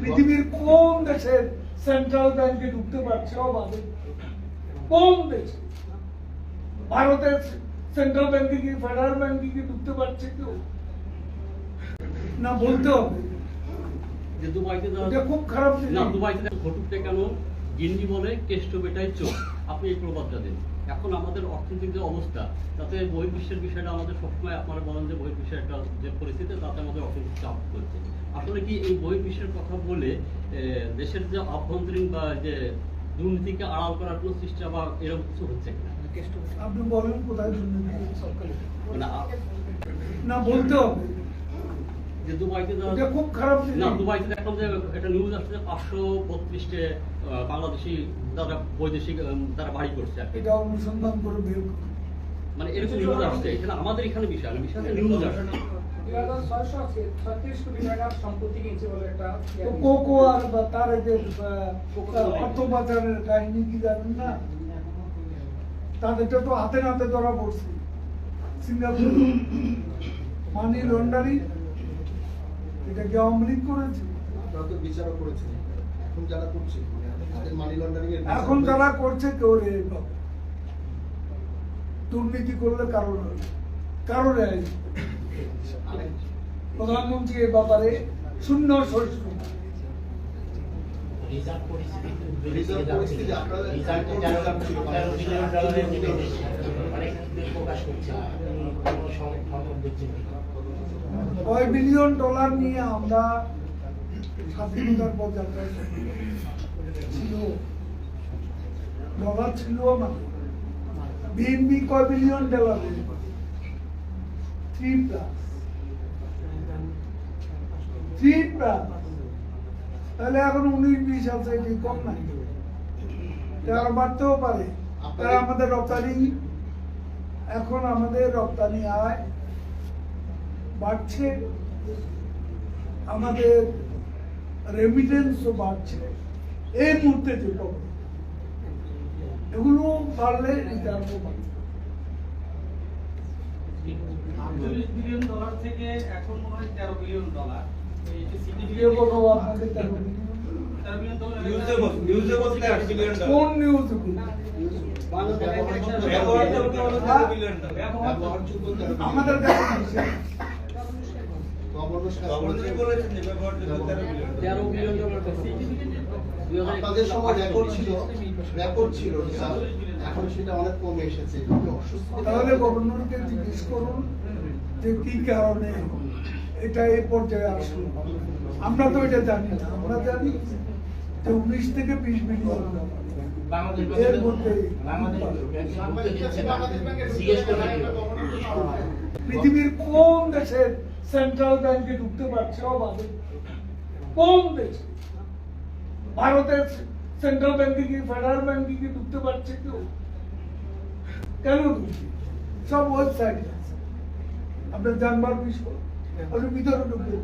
পৃথিবীর কোন দেশের সেন্ট্রাল ব্যাংকে ঢুকতে পারছে অবাধে? কোন দেশে? ভারতের সেন্ট্রাল ব্যাংকে কি ফেডারেল ব্যাংকে কি ঢুকতে পারছে কেউ? না বলতে হবে। যে দুবাইতে এটা খুব খারাপ। না দুবাইতে ঘটুকটা কেন? গিন্নি বলে কেষ্ট বেটায় চোখ আপনি এই প্রবাদটা দিন। এখন আমাদের অর্থনৈতিক যে অবস্থা তাতে বহির্বিশ্বের বিষয়টা আমাদের সবসময় আপনারা বলেন যে বহির্বিশ্বের একটা যে পরিস্থিতি তাতে আমাদের অর্থনৈতিক চাপ করছে আসলে কি এই বহির্বিশ্বের কথা বলে দেশের যে অভ্যন্তরীণ বা যে দুর্নীতিকে আড়াল করার কোনো চেষ্টা বা এরকম কিছু হচ্ছে কিনা? আপনি বলেন কোথায় দুর্নীতি? মানে না বলতে হবে। যে দুবাইতে এটা খুব খারাপ না দুবাইতে দেখলাম যে একটা নিউজ আসছে যে পাঁচশো বত্রিশটে বাংলাদেশি যারা বৈদেশিক তারা বাড়ি করছে এটা অনুসন্ধান করে বের মানে এরকম নিউজ আসছে। এখানে আমাদের এখানে বিষয় না বিষয় নিউজ আসছে। তার তাদেরটা তো হাতে নাতে ধরা পড়ছে। সিঙ্গাপুর মানি লন্ডারি এটা কি আওয়ামী লীগ করেছে। আপনারা তো বিচারও করেছেন এখন যারা করছে মানে তাদের মানি লন্ডারিং এখন যারা করছে কেউ রে দুর্নীতি করলে কারণ হবে কারও প্রধানমন্ত্রী এ ব্যাপারে শূন্য সহিষ্ণু। রিজার্ভ পরিস্থিতি রিজার্ভ পরিস্থিতি আপনারা তেরো তেরো বিলিয়ন ডলার নিয়ে আমরা স্বাধীনতার যাত্রা ছিল? ডলার ছিল বিএনপি কয় billion dollar three plus three plus তাহলে এখন উনিশ বিশ আছে এটি কম নাই? আরও বাড়তেও পারে। তারা আমাদের রপ্তানি এখন আমাদের রপ্তানি আয় বাড়ছে আমাদের রেমিটেন্সও বাড়ছে। এই মুহূর্তে যে খবর এগুলো বাড়লে রিটার্নও বাড়বে। আটচল্লিশ বিলিয়ন ডলার থেকে এখন মনে হয় তেরো বিলিয়ন ডলার এই যে কে significant- বলব আপনাদের তেরো বিলিয়ন? তেরো বিলিয়ন ডলার নিউজে বল- নিউজে বলতে আট বিলিয়ন ডলার। কোন নিউজ ব্যবহার করতে আপনাদের সময় রেকর্ড ছিল রেকর্ড ছিল এখন সেটা অনেক কমে এসেছে তাহলে গভর্নরকে জিজ্ঞেস করুন যে কি কারণে এটা এই পর্যায়ে আসলো। আমরা তো এটা জানি না আমরা জানি যে উনিশ থেকে বিশ এর মধ্যে করে পৃথিবীর কোন দেশের সেন্ট্রাল ব্যাংকে ঢুকতে পারছে অবাধে ভারতের সেন্ট্রাল ব্যাংকে কি ফেডারেল ব্যাংকে কি ঢুকতে পারছে কেউ? কেন ঢুকছে? সব ওয়েবসাইটে আছে। আপনার জানবার বিষয়? ভিতরে ঢুকতে